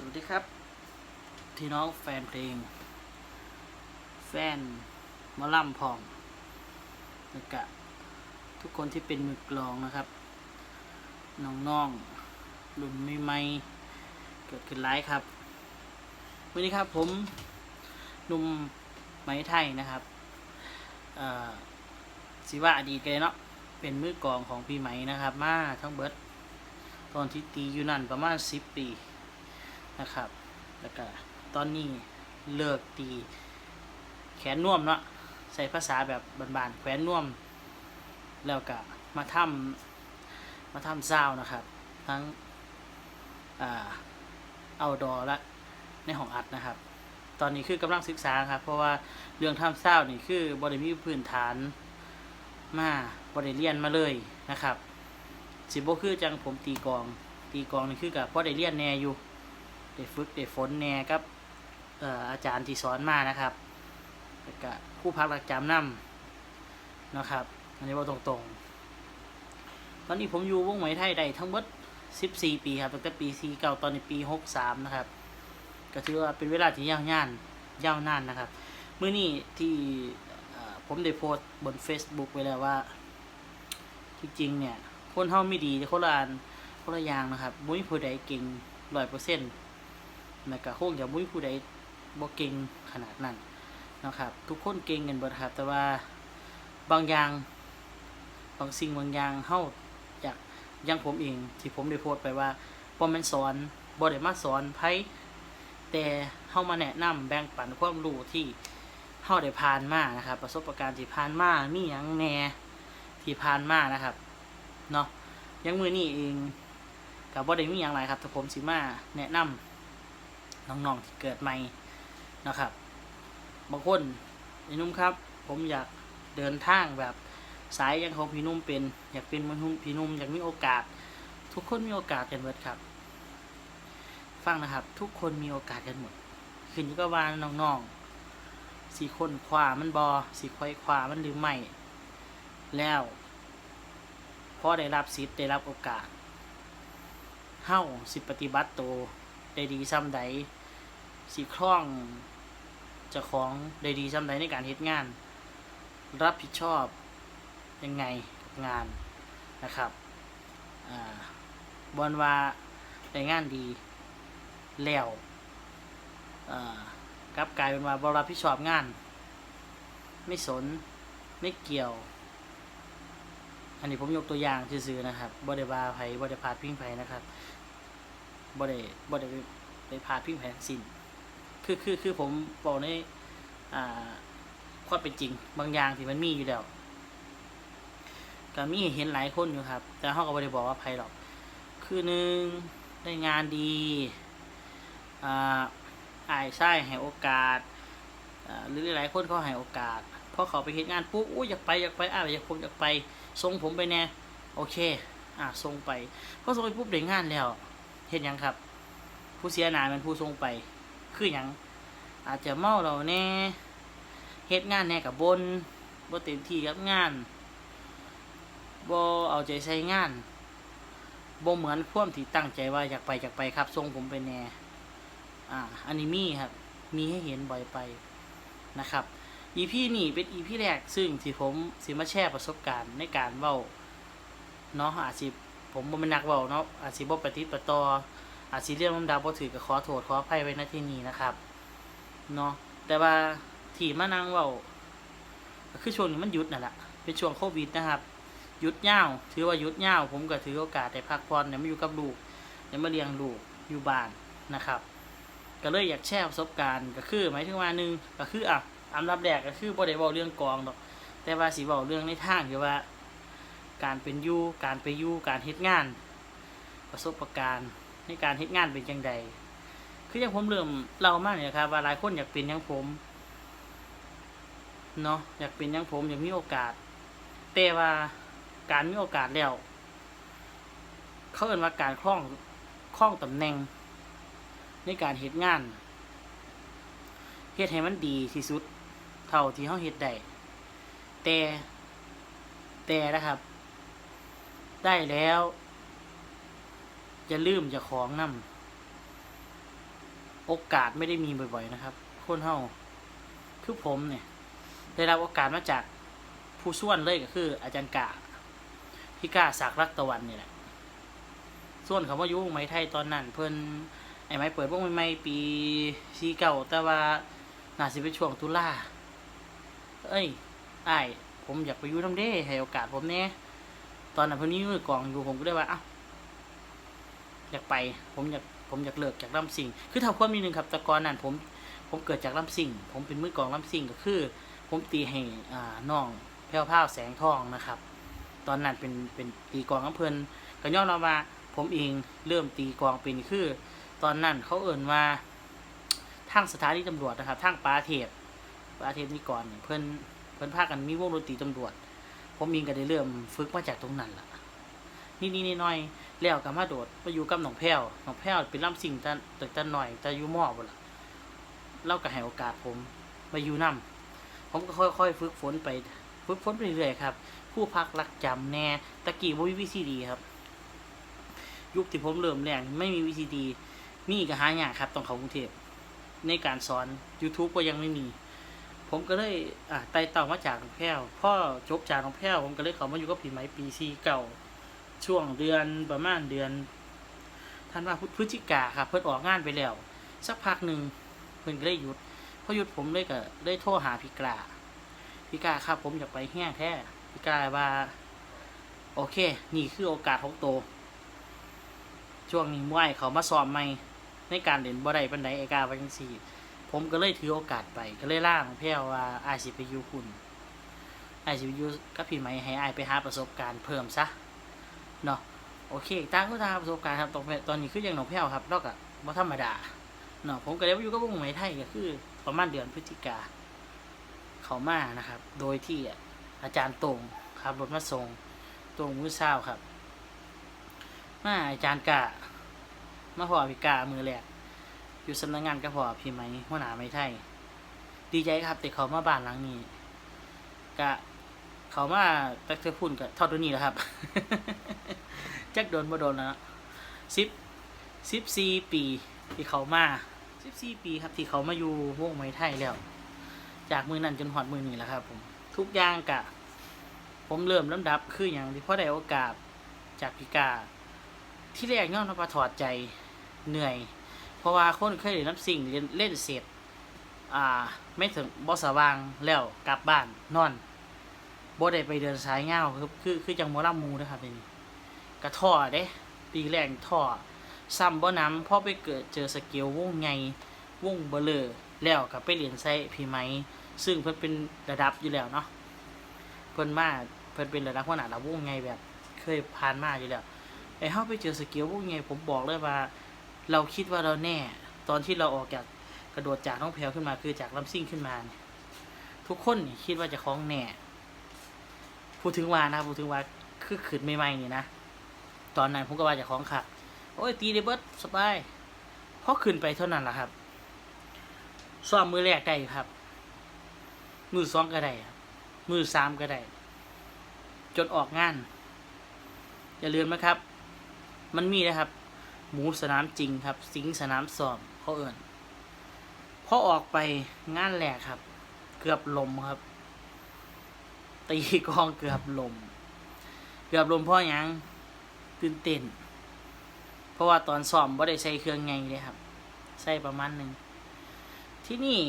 สวัสดีครับพี่น้องแฟนเพลง แฟนมอลำพอมแล้วก็ทุกคนที่เป็นมือกลองนะครับ น้องๆรุ่นใหม่ๆเกิดขึ้นหลายครับ วันนี้ครับผมหนุ่มไหมไทยนะครับเอ่อสิว่าอดีตกันเลยเนาะเป็นมือกลองของพี่ไหมนะครับ มาทั้งเบิดตอนที่ตีอยู่นั่นประมาณสิบปี นะครับ แล้วก็ตอนนี้เลิกตี แขนน่วมเนาะใส่ภาษาแบบบานๆแขนน่วม แล้วก็มาทำมาทำซาวน์นะครับ ทั้งเอาดอและในห้องอัดนะครับ ตอนนี้คือกำลังศึกษาครับ เพราะว่าเรื่องทำซาวน์นี่คือบริมีพื้นฐานมาบริเรียนมาเลยนะครับ สิบ่คือจังผมตีกอง ตีกองนี่คือกับพ่อได้เรียนแน่อยู่ ได้ฝึกได้ฝนแน่ครับเอ่ออาจารย์ที่สอนมานะครับแล้วก็ผู้พักรักจำนำนะครับ อันนี้ว่าตรงๆ ตอนนี้ผมอยู่วงไหมไทยได้ทั้งหมด14 ปีครับตั้งแต่ปี4เก่าตอนนี้ปี 63 นะครับ ก็ถือว่าเป็นเวลาที่ยาวนานยาวนานนะครับเมื่อนี้ที่ผมได้โพสต์บน Facebook ไว้แล้วว่า จริงๆเนี่ย คนเฮาไม่ดีคนละอันคนละอย่างนะครับมุ้ยผู้ใดเก่งร้อยเปอร์เซ็นต์ แล้วก็คงจะมุ้ยผู้ใดบ่เก่งขนาดนั้นนะครับ ทุกคนเก่งกันเบิดครับแต่ว่าบางอย่างบางสิ่งบางอย่างเฮาอยากอยังผมเองที่ผมได้โพสต์ไปว่าบ่แม่นสอนบ่ได้มาสอนไผแต่เฮามาแนะนำแบ่งปันความรู้ที่เฮาได้ผ่านมานะครับ ประสบการณ์ที่ผ่านมามีหยังแหน่ที่ผ่านมานะครับเนาะยังมือนี่เองกับว่ได้มีอย่างไรครับแต่ผมสิมาแนะนำ น้องๆที่เกิดใหม่นะครับบางคนพี่นุ่มครับ ผมอยากเดินทางแบบสายยังของพี่นุ่มเป็น อยากเป็นมือนพี่นุ่มอยากมีโอกาส ทุกคนมีโอกาสกันหมดครับ ฟังนะครับ ทุกคนมีโอกาสกันหมดขึ้นอยู่กับว่าน้องๆสี่คนคว้ามันบอสี่ควายคว้ามันหรือไม่แล้วพอได้รับสิทธิ์ได้รับโอกาสเฮ้าสิปฏิบัติตัวได้ดีซ้ำใด สิคล่องจะของได้ดีซ้ำใดในการเฮ็ดงาน รับผิดชอบยังไงกับงานนะครับอบอนว่าได้งานดีแล้วกลับกลายเป็นว่าบรับผิดชอบงาน ไม่สนไม่เกี่ยว อันนี้ผมยกตัวอย่างซื่อๆนะครับบ่ได้าไผบ่ได้พาดพิงไผนะครับบ่ได้บ่ได้ไปพาดพิงไผทั้งสิ้น คือคือคือผมบอกในอ่าความเป็นจริง บางอย่างที่มันมีอยู่แล้วก็มีเห็นหลายคนอยู่ครับ แต่เฮาก็บ่ได้บอกว่าไผหรอก คือหนึ่งได้งานดีอ่าอายใช่ให้โอกาสหรือหลายคนเขาให้โอกาสพอเขาไปเฮ็ดงานปุ๊บอู้อยากไปอยากไปอ้าวอยากผมอยากไปส่งผมไปแน่โอเค อะส่งไปพอส่งไปปุ๊บได้งานแล้วเห็นยังครับ ผู้เสียหนายมันผู้ส่งไป คือหยังอาจจะเมาเราแน่เฮ็ดงานแน่กับบนบ่เต็มที่กับงานบ่เอาใจใส่งานบ่เหมือนพ่วมที่ตั้งใจว่าอยากไปอยากไปครับส่งผมไปแน่อ่าอันนี้มีครับ มีให้เห็นบ่อยไปนะครับอีพี่นี่เป็นอีพี่แรกซึ่งที่ผมสิมาแชร์ประสบการณ์ในการเว้าเนาะอาจสิผมบ่เป็นนักเว้าเนาะอาจสิบ่ปฏิดประต่อ อาจสิเรียกลำดับบ่ถือก็ขอโทษขออภัยไว้ณที่นี้นะครับเนาะแต่ว่าที่มานั่งเว้าคือช่วงนี้มันหยุดนั่นแหละเป็นช่วงโควิดนะครับหยุดยาวถือว่าหยุดยาวผมก็ถือโอกาสได้พักผ่อนได้มาอยู่กับลูกได้มาเลี้ยงลูกอยู่บ้านนะครับ ก็เลยอยากแชร์ประสบการณ์ก็คือหมายถึงว่าหนึ่งก็คืออะอันดับแรกก็คือบ่ได้เว้าเรื่องกองดอกแต่ว่าสิเว้าเรื่องในทางที่ว่า การเป็นอยู่การไปอยู่การเฮ็ดงาน ประสบการณ์ ในการเฮ็ดงานเป็นจังใดคืออย่างผมเริ่มเล่ามาเนี่ยครับว่าหลายคนอยากเป็นอย่างผมเนาะอยากเป็นอย่างผมอยากมีโอกาส แต่ว่าการมีโอกาสแล้ว เขาเอ่นว่าการคล้องคล้องตำแหน่ง ในการเฮ็ดงานเฮ็ดให้มันดีที่สุด เท่าที่เฮาเฮ็ดได้แต่แต่นะครับ ได้แล้ว อย่าลืมจะของนำโอกาสไม่ได้มีบ่อยๆนะครับ คนเฮาคือผมเนี่ย ได้รับโอกาสมาจากผู้ส่วนเลยก็คือ อาจารย์กาพี่กาศักรักตะวันนี่แหละส่วนเขาว่ายุ่งไหมไทยตอนนั้น เพิ่นไอ้ไม้เปิดวงใหม่ๆปีซีเก่าแต่ว่าน่าสิเป็นช่วงตุลาเอ้ยไอ้ผมอยากไปยู่น้ำเด้ให้โอกาสผมแน่ตอนนั้นเพิ่นมีมือกลองอยู่ผมก็ได้ว่าอ้าว อยากไป ผมอยากผมอยากเลิกจากลำสิงคือทำความมีหนึ่งครับแต่ก่อนนั้นผมผมเกิดจากลำสิงผมเป็นมือกองลำสิงก็คือ ผมตีให้อ่าน้องแพ้วพราวแสงทองนะครับ ตอนนั้นเป็นเป็นตีกองกับเพิ่นก็ย้อนเราว่าผมเองเริ่มตีกองเป็นคือ ตอนนั้นเขาเอ่นว่าทางสถานีตำรวจนะครับทางปาเทพปาเทพนี่ก่อนเนี่ยเพิ่นเพิ่นพากันมีวงดนตรีตำรวจ ผมเองก็ได้เริ่มฝึกมาจากตรงนั้นล่ะนี่นี่น้อย แล้วก็มาโดดมาอยู่กับหนองแพ้วหนองแพ้วเป็นล่ำสิ่งแต่แต่แต่หน่อยแต่อยู่หม้อบ่ล่ะเล่าก็ให้โอกาสผมมาอยู่นํผมก็ค่อยๆ ฝึกฝนไปฝึกฝนไปเรื่อยๆครับ ผู้พักรักจำแน่ตะกี้บ่มีวีซีดีครับ ยุคที่ผมเริ่มแรงไม่มีวีซีดีมีก็หายากครับต้องเขากรุงเทพในการสอน YouTube ก็ยังไม่มี ผมก็เลยอะไต่เต่ามาจากหนองแพ้วพ่อจบจากหนองแพ้วผมก็เลยเขามาอยู่กับผีไหมปีซีเก่า ช่วงเดือนประมาณเดือนท่านว่าพฤศจิกาครับเพิ่นออกงานไปแล้ว สักพักหนึ่งเพิ่นก็ได้หยุดพอหยุดผมเลยก็ได้โทรหาพี่กาพี่กาครับผมอยากไปแห้งแท้พี่กาว่าโอเค นี่คือโอกาสของโต ช่วงนี้มวยเขามาซ้อมใหม่ในการเล่นบ่ได้ปันไดไอกาว่าจังซี่ ผมก็เลยถือโอกาสไปก็เลยล่างแพ้วว่าอายสิไปยูคุณอายสิไปยูกับพี่ไหมให้อายไปหาประสบการณ์เพิ่มซะ เนาะโอเคต่างก็ตามประสบการณ์ครับตอนตอนนี้คืออย่างหนองแพ้วครับนอกจากบ่ธรรมดาเนาะผมก็เลยอยู่กับวงไหมไทยก็คือประมาณเดือนพฤศจิกาเขามานะครับ โดยที่อาจารย์ตรงครับรถมาส่งตรงมือเช้าครับ มาอาจารย์กะมาพอพิกามือแรกอยู่สำนักงานก็พอพี่ไหมหัวหน้าไม่ไทย ดีใจครับแต่เขามาบ้านหลังนี้กะ เขามาตักเธอพุ่นกับทอดตัวนี้แหล้วครับ จักโดนบ่โดนนะสิบสิบสี่ปีที่เขามาสิบสี่ปีครับที่เขามาอยู่วงไม้ไทยแล้ว จากมือนั้นจนหอดมือนี้แหล้วครับ ผม ทุกอย่างกะ ผมเริ่มลำดับคืออย่างที่พ่อได้โอกาสจากพิกา ที่แรกย่อนมาถอดใจเหนื่อย เพราะว่าคนเคยเล่นน้ำสิ่งเล่นเล่นเสร็จ อ่า ไม่ถึงบอสว่างแล้วกลับบ้านนอน บ่ได้ไปเดินสายเงาคือคือคือจังหมอลำมูนะครับนี่กระท่อเด้ปีแรกนี่ท่อซ้ำบ่น้ำพอไปเกิดเจอสเกลวงไงวงเบลเลอแล้วกับไปเรียนไส้พี่ไหม ซึ่งเพิ่นเป็นระดับอยู่แล้วเนาะเพิ่นมาเพิ่นเป็นระดับหัวหน้าระวงไงแบบ เคยผ่านมาอยู่แล้วไอ้เฮาไปเจอสเกิลวกไงผมบอกเลยว่า เราคิดว่าเราแน่ ตอนที่เราออกจากกระโดดจากน้องแพลวขึ้นมาคือจากลำซิ่งขึ้นมาเนี่ยทุกคนคิดว่าจะคล้องแน่ พูดถึงว่านะพูดถึงว่าคือขืนใหม่ๆนี่นะตอนนั้นผมก็ว่าจะคลองขับโอ้ยตีได้เบิร์ดสบายพอขึ้นไปเท่านั้นแหละครับซ้อมมือแรกได้ครับ มือสองก็ได้ครับ มือสามก็ได้ จนออกงาน อย่าลืมนะครับ มันมีนะครับ หมูสนามจริงครับ สิงสนามสอบเขาเอิ่นพอออกไปงานแหลกครับ เกือบลมครับ ตีกองเกือบลม เกือบลมเพราะยังตื่นเต้น เพราะว่าตอนซ้อมบ่ได้ใช้เครื่องไงเลยครับใช้ประมาณหนึ่ง ที่นี่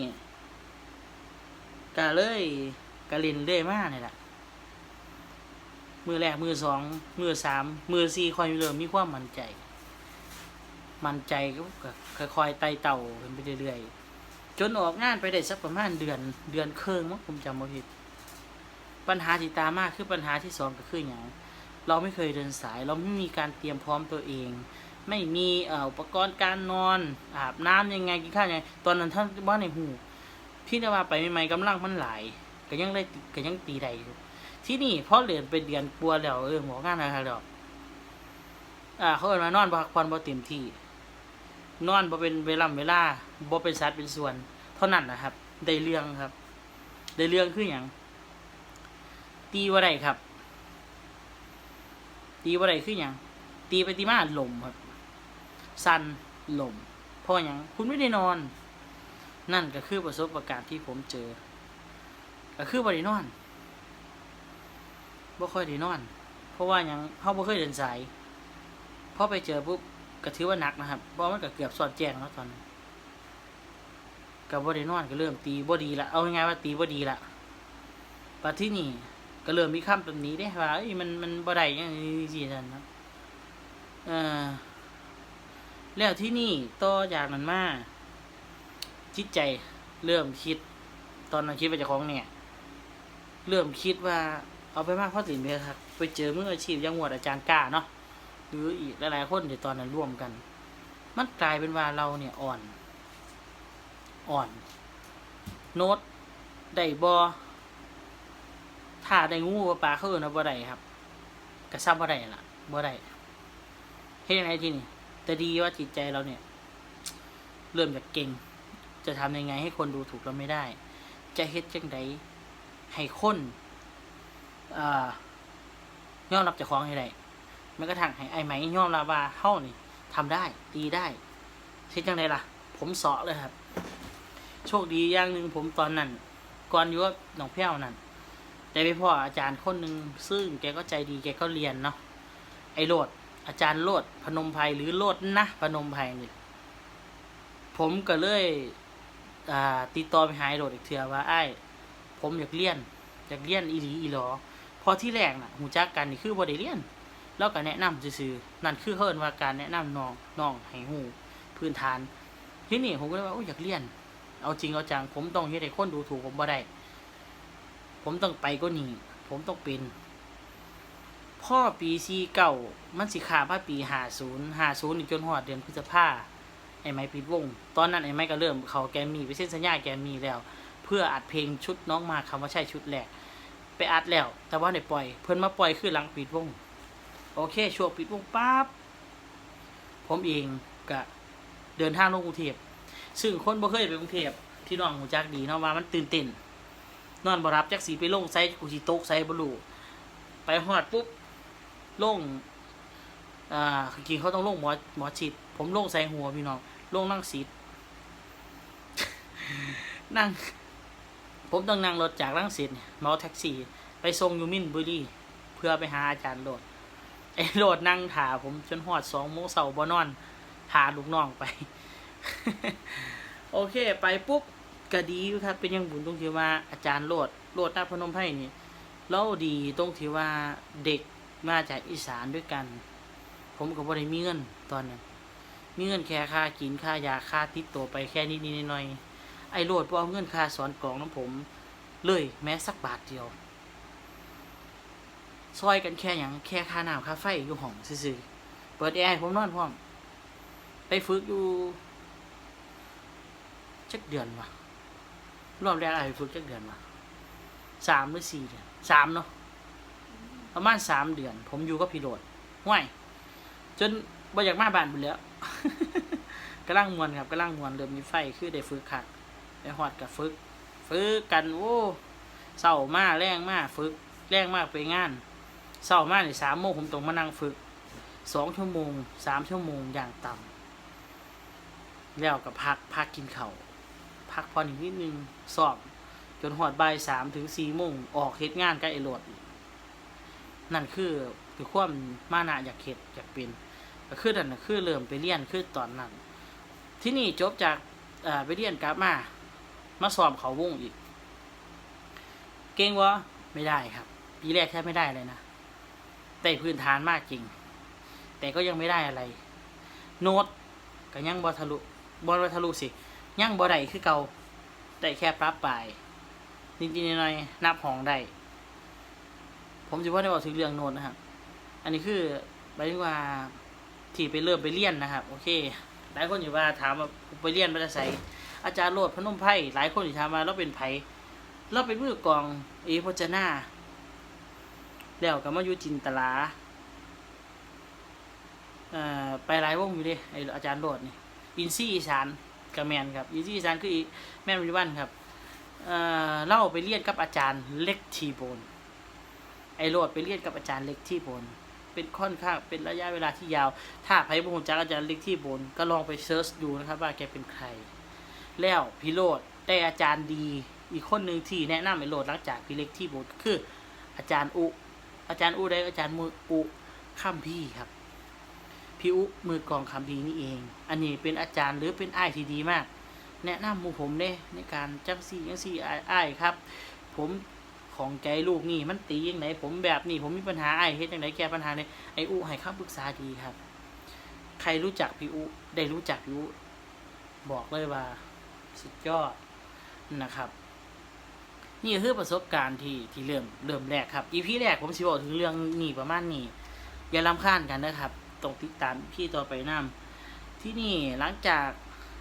ก็เลยก็เล่นเรื่อยมากนี่แหละมือแรกมือสองมือสามมือสี่คอยเริ่มมีความมั่นใจ มั่นใจก็ก็ค่อยๆไต่เต่าขึ้นไปเรื่อยๆจนออกงานไปได้สักประมาณเดือนเดือนครึ่งมั้งผมจำไม่ผิด ปัญหาที่ตามมาคือปัญหาที่สองก็คืออย่างเราไม่เคยเดินสาย เราไม่มีการเตรียมพร้อมตัวเอง ไม่มีอ,อุปกรณ์การนอนอาบน้ำยังไงกินข้าวยังไงตอนนั้นท่านว่าในหูพี่นว่าไปใหม่ๆกำลังมันหลายก็ยังได้ก็ยังตีได้อยู่ที่นี่พอเรียนเป็นเดือนปัวแล้วเออหมองานอะไรดอกอ่าเขาเอินมานอนพักผ่อนบ่เต็มที่ นอนบ่เป็นเวลาเวลาบ่เป็นสัดเป็นส่วน เท่านั้นนะครับ ได้เรื่องครับ ได้เรื่องคือหยัง ตีว่าไรครับ ตีว่าไรคือหยังตีไปตีมาลมครับสั้นลมเพราะอย่างคุณไม่ได้นอน นั่นก็คือประสบการณ์ที่ผมเจอ ก็คือบ่ได้นอนบ่ค่อยได้นอน เพราะว่ายังเฮาบ่เคยเดินสายพอไปเจอปุ๊บก็ถือว่าหนักนะครับเพราะมันก็เกือบสอดแจ้งแล้วตอนนั้นก็บ่ได้นอนก็เริ่มตีบ่ดีละเอาง่ายๆว่าตีบ่ดีละปัจที่นี่ ก็เริ่มมีคำแบบนี้ได้ว่าเอ้มันมันบ่ได้อย่างนี้สิท่านครับเออแล้วที่นี่ต่อจากนั้นมาจิตใจเริ่มคิด ตอนนั้นคิดว่าเจะของเนี่ย เริ่มคิดว่าเอาไปมากเพราะสินไปครับไปเจอมืออาชีพยังหวดอาจารย์กล้าเนาะหรืออีกหลายๆคนที่ตอนนั้นร่วมกัน มันกลายเป็นว่าเราเนี่ยอ่อน อ่อน โน้ตได้บอ ถ้าได้งูปลาเขาเอินว่าบ่ได้ครับกระซ้ำบ่ได้ล่ะบ่ได้เฮ็ดยังไงทีนี่แต่ดีว่าจิตใจเราเนี่ย เริ่มจากเก่ง จะทำยังไงให้คนดูถูกเราไม่ได้ จะเฮ็ดจังไดให้คนอ่ายอมรับเจ้าของให้ได้แม้กระทั่งให้ไอ้ไหมยอมรับว่าเฮานี่ทำได้ตีได้เฮ็ดจังไดล่ะ ผมเสาะเลยครับ โชคดีอย่างหนึ่งผมตอนนั้นก่อนอยู่กับน้องแพ้วนั่น แต่ไปพ่ออาจารย์คนหนึ่งซึ่งแกก็ใจดีแกก็เรียนเนาะไอโลดอาจารย์โลดพนมไพรหรือโลดนะพนมไพรนี่ผมก็เลยติดต่อไปหาไอโลดอีกเทื่อว่าไอ้ผมอยากเรียนอยากเรียนอีหลีอีหลอพอที่แรกน่ะหูจักกันนี่คือบ่ได้เรียน แล้วก็แนะนำซื่อๆนั่นคือเฮิร์นว่าการแนะนำน้องน้องให้หูพื้นฐานที่นี่ผมก็เลยว่าโอ้อยากเรียน เอาจริงเอาจังผมต้องเฮ็ดให้คนดูถูกผมบ่ได้ ผมต้องไปก็นี่ ผมต้องเป็น พ่อปีซีเก่ามันสิขามาปีหาศูนย์หาศูนย์จนหอดเดือนพฤษภาไอ้ไม้ปิดวง ตอนนั้นไอ้ไม้ก็เริ่มเขาแกมมีไปเส้นสัญญาแกมมีแล้ว เพื่ออัดเพลงชุดน้องมาคำว่าใช่ชุดแรกไปอัดแล้ว แต่ว่าได้ปล่อย เพิ่นมาปล่อยคือหลังปิดวง โอเคช่วงปิดวงปั๊บผมเองก็เดินทางลงกรุงเทพซึ่งคนบ่เคยไปกรุงเทพที่น้องหูจักดีเนาะว่ามันตื่นเต้น นอนบ่รับจักสีไปลงไซกูสิตกไซบ่รู้ไปฮอดปุ๊บลงอ่าจริงเขาต้องลงหมอหมอชิด ผมลงใส่หัวพี่น้องลงนั่งซีดนั่ง ผมต้องนั่งรถจากรังสิตเนี่ยเมาแท็กซี่ ไปส่งยูมินบุรีเพื่อไปหาอาจารย์โหลดไอ้โหลดนั่งถาผมจนหอดสองโมงเสาร์บ่นอนพาลูกน้องไป โอเค ไปปุ๊บ ก็ดีอยู่ครับเป็นอยังบุญตรงที่ว่าอาจารย์โลดโลดหน้าพนมไพรนี่เล่าดีตรงที่ว่าเด็กมาจากอีสานด้วยกัน ผมก็บ่ได้มีเงินตอนนั้นมีเงินแค่ค่ากินค่ายาค่าติดตัวไปแค่นิดนิดหน่อยไอ้โลดบ่เอาเงินค่าสอนกลองน้ำผม เลยแม้สักบาทเดียวซอยกันแค่อย่างแค่ค่าน้ำค่าไฟอยู่ห้องซื่อๆเปิดแอร์ผมนอนพร้อม ไปฝึกอยู่จักเดือนวะ รอบแรกไอ้ฝึกจักเดือนวะสามหรือสี่เดือนสามเนาะประมาณสามเดือน ผมอยู่กับพี่โรดห่วยจนบ่อยากมาบ้านไปแล้วกำลังมวนครับกำลังมวนเริ่มมีไฟคือได้ฝึกคักไปหอดกับฝึก ฝึกกันโอ้เศร้ามาแรงมากฝึกแรงมากไปงานเศร้ามากในสามโมงผมต้องมานั่งฝึกสองชั่วโมงสามชั่วโมงอย่างต่ำแล้วกับพักพักกินเขา่าว พักพออีกนิดนึงสอบ จนหอดบ่ายสามถึงสี่โมงออกเฮ็ดงานใกล้ไอ้โหลด นั่นคือคือความมานะอยากเฮ็ดอยากเป็นก็คือนั่นนะคือเริ่มไปเรียนคือตอนนั้น ที่นี่จบจากไปเรียนกลับมา มาสอบเขาวงอีก เก่งวะไม่ได้ครับ ปีแรกแทบไม่ได้เลยนะแต่พื้นฐานมากจริง แต่ก็ยังไม่ได้อะไร โน้ตก็ยังบอทะลุบอลทะลุสิ ยังบอได้คือเก่าได้แค่ปรับไปนิดๆหน่อยๆนับของได้ผมจะว่าได้บอกถึงเรื่องโน้ตนะครับ อันนี้คือหมายถึงว่าที่ไปเริ่มไปเรียนนะครับ โอเค หลายคนอยู่ว่าถามว่าไปเรียนมาจากไสอาจารย์โลดพนมไพรหลายคนอยู่ถามว่าเราเป็นไผเราเป็นมือกองเอพจนาแล้วก็มายู่จินตลาอ่อไปหลายวงอยู่เดิไออาจารย์โลดนี่อินซี่อีสาน กับแมนครับอินซี่อีสานคืออีแมนวิวันครับเล่าไปเรียนกับอาจารย์เล็กทีโบนไอโลดไปเรียนกับอาจารย์เล็กทีโบนเป็นค่อนข้างเป็นระยะเวลาที่ยาว ถ้าใครบ่ฮู้จักอาจารย์เล็กที่บนก็ลองไปเซิร์ชดูนะครับว่าแกเป็นใคร แล้วพี่โรดได้อาจารย์ดีอีกคนหนึ่งที่แนะนำให้โรดหลังจากพี่เล็กที่บนคือ อาจารย์อุ อาจารย์อุได้อาจารย์มืออุข้ามพี่ครับ พี่อุมือกองคำพีนี่เอง อันนี้เป็นอาจารย์หรือเป็นอ้ายที่ดีมาก แนะนำหมู่ผมเด้ในการจังซี่จังซี่อ้ายอ้ครับ ผมของใจลูกนี่มันตียังไงผมแบบนี้ผมมีปัญหาไอ้ายเฮ็ดยังไงแก้ปัญหาเนี่ยไอ้อุให้คำปรึกษาดีครับ ใครรู้จักพี่อุได้รู้จักพี่อุบอกเลยว่า สุดยอดนะครับนี่คือประสบการณ์ที่ที่เริ่มเริ่มแรกครับอีพีแรกผมสิบอกถึงเรื่องนี่ประมาณนี้อย่าลำคาญกันนะครับ ต้องติดตามพี่ต่อไปนํที่นี่หลังจาก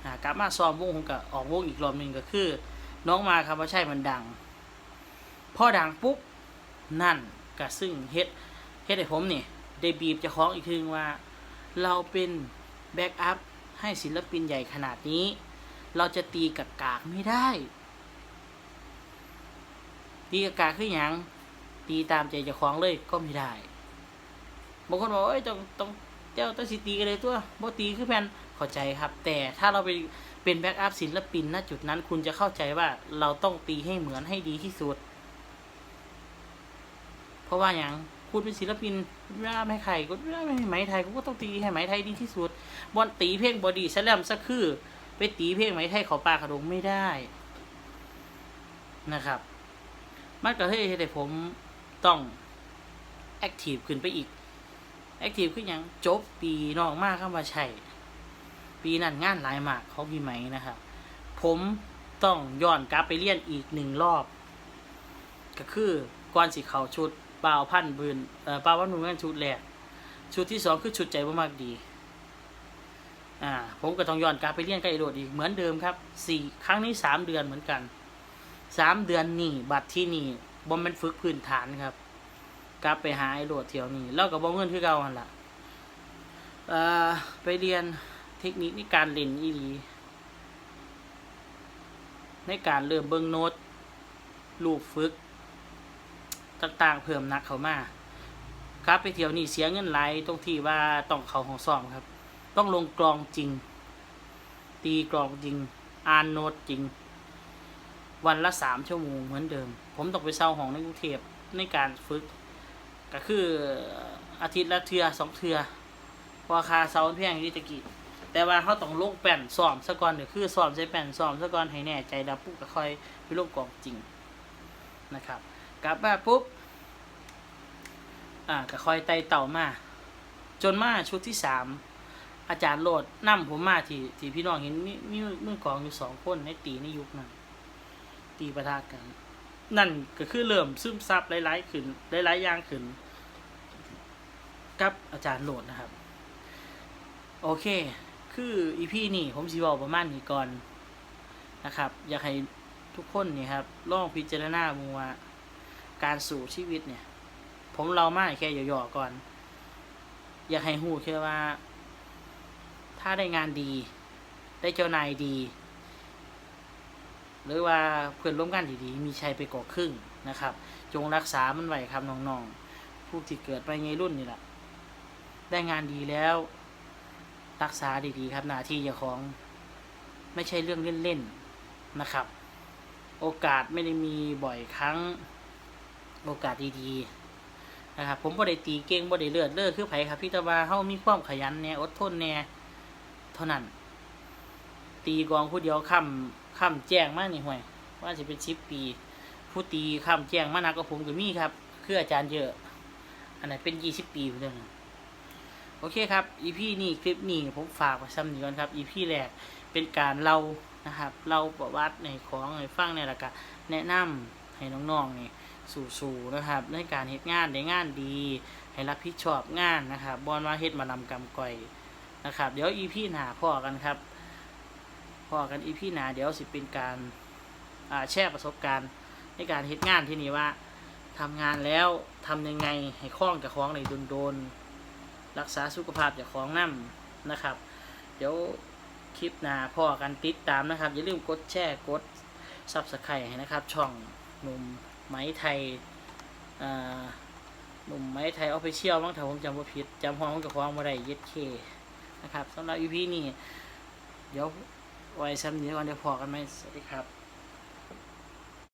อ่ากลับมาซ้อมวงผมก็ออกวงอีกรอบหนึ่งก็คือ น้องมาครับว่าใช่มันดังพอดังปุ๊บนั่นก็ซึ่งเฮ็ดเฮ็ดให้ผมนี่ได้บีบจะคล้องอีกทีนึงว่า เราเป็นแบ็กอัพให้ศิลปินใหญ่ขนาดนี้ เราจะตีกับกากไม่ได้ตีกับกากคือหยังตีตามใจเจ้าของเลยก็ไม่ได้บางคนบอกว่าเอ้ยต้องต้อง เจ้าต้องสิตีกันเลยตัวบ่ตีคือแผ่นเข้าใจครับ แต่ถ้าเราไปเป็นแบ็กอัพศิลปินณจุดนั้นคุณจะเข้าใจว่าเราต้องตีให้เหมือนให้ดีที่สุด เพราะว่าอย่างคุณเป็นศิลปินคุณไม่ได้ให้ใครคุณไม่ได้ให้ไหมไทยก็ต้องตีให้ไหมไทยดีที่สุดบอลตีเพลงบอดี้แซลมสักคือ ไปตีเพลงไหมไทยเขาปลาขดงไม่ได้นะครับมันก็เฮ้ยให้ผมต้องแอคทีฟขึ้นไปอีก แอคทีฟขึ้นอย่างจบปีนอกมากเข้ามาใช่ปีนั้นงานหลายมากเขาพี่ไหมนะครับผมต้องย้อนกลับไปเรียนอีกหนึ่งรอบ ก็คือก่อนสิเขาชุดเปล่าพันบืนเอ่อเปล่าพันบืนกันชุดแรกชุดที่สองคือชุดใจบ่มากดี อ่า ผมก็ต้องย้อนกลับไปเรียนกับไอโรดอีกเหมือนเดิมครับสี่ครั้งนี้สามเดือนเหมือนกันสามเดือนนี่บัตรที่นี่บอมเป็นฝึกพื้นฐานครับ กลับไปหาไอ้โรดเที่ยวนี้แล้วก็บ่เงินคือเก่าหันละเอ่อไปเรียนเทคนิคในการเล่นอีหลีในการเริ่มเบิ่งโน้ตลูกฝึก ต่างๆ เพิ่มหนักเขามาครับไปเที่ยวนี่เสียเงินไหลายตรงที่ว่าต้องเขาห้องซ้อมครับ ต้องลงกลองจริง ตีกลองจริง อ่านโน้ตจริง วันละสามชั่วโมงเหมือนเดิม ผมต้องไปเช่าห้องในกรุงเทพในการฝึก ก็คืออาทิตย์ละเทือสองเทือพราะราคาเซาแพงที่ตะกี้แต่ว่าเขาต้องลงแป้นซ้อมซะก่อนเดี๋ยวคือซ้อมใช้แป้นซ้อมซะก่อนให้แน่ใจแล้วปุ๊บก็ค่อยไปลงกลองจริงนะครับ กลับมาปุ๊บอ่าก็ค่อยไต่เต่ามา จนมาชุดที่สามอาจารย์โหลดนำผมมาที่ที่พี่น้องเห็นมีมีมือกลองอยู่สองคนในตีในยุคนั้นตีประทะกัน นั่นก็คือเริ่มซึมซับหลายๆขึ้นหลายๆอย่างขึ้น กับอาจารย์โหลดนะครับ โอเค คืออีพีนี่ผมสิบอกประมาณนี้ก่อนนะครับ อยากให้ทุกคนนี่ครับลองพิจารณามูว่าการสู่ชีวิตเนี่ย ผมเรามาแค่ย่อๆก่อน อยากให้หูแค่ว่า ถ้าได้งานดี ได้เจ้านายดี หรือว่าเพื่อนร่วมกันดีๆ มีชัยไปกว่าครึ่งนะครับ จงรักษามันไว้ครับน้องๆ ผู้ที่เกิดไปในรุ่นนี่แหละได้งานดีแล้ว รักษาดีๆ ครับหน้าที่เจ้าของไม่ใช่เรื่องเล่นๆนะครับ โอกาสไม่ได้มีบ่อยครั้งโอกาสดีๆนะครับ ผมบ่ได้ตีเก่งบ่ได้เลือดเลือดคือไผครับพี่ตะวาเฮามีความขยันแน่อดทนแน่เท่านั้น ตีกองผู้เดียวค่ำ ค่ำแจ้งมากนี่ห่วย ว่าจะเป็นสิบปี ผู้ตีค่ำแจ้งมานักก็ผมก็มีครับ คืออาจารย์เยอะ อันไหนเป็นยี่สิบปีเรื่องนั้นโอเคครับอีพีนี้คลิปนี้ผมฝากไว้ซ้ำนี้ก่อนครับอีพีแรกเป็นการเล่านะครับเล่าประวัติในของในฟังในละกะแนะนำให้น้องๆนี่สู่ๆนะครับ ในการเฮ็ดงานได้งานดี ให้รับผิดชอบงานนะครับบอนว่าเฮ็ดมานำกำก่อยนะครับ เดี๋ยวอีพี่หนาพ่อกันครับ พอกันอีพี่นาเดี๋ยวสิเป็นการแชร์ประสบการณ์ในการเฮ็ดงานที่นี่ว่าทำงานแล้วทำยังไงให้คล่องกับของในโดนๆรักษาสุขภาพจากของนั่มนะครับ เดี๋ยวคลิปนาพอกันติดตามนะครับ อย่าลืมกดแชร์กดซับสไครต์นะครับ ช่องหนุ่มไม้ไทยหนุ่มไม้ไทยออฟฟิเชียลบ้างถ้าผมจำว่าผิดจำห้องกับของมาได้ย็ดเคนะครับสำหรับอีพีนี้เดี๋ยว ไว้ซ้ำนี้ก่อนเดี๋ยวพอกันไหมสวัสดีครับ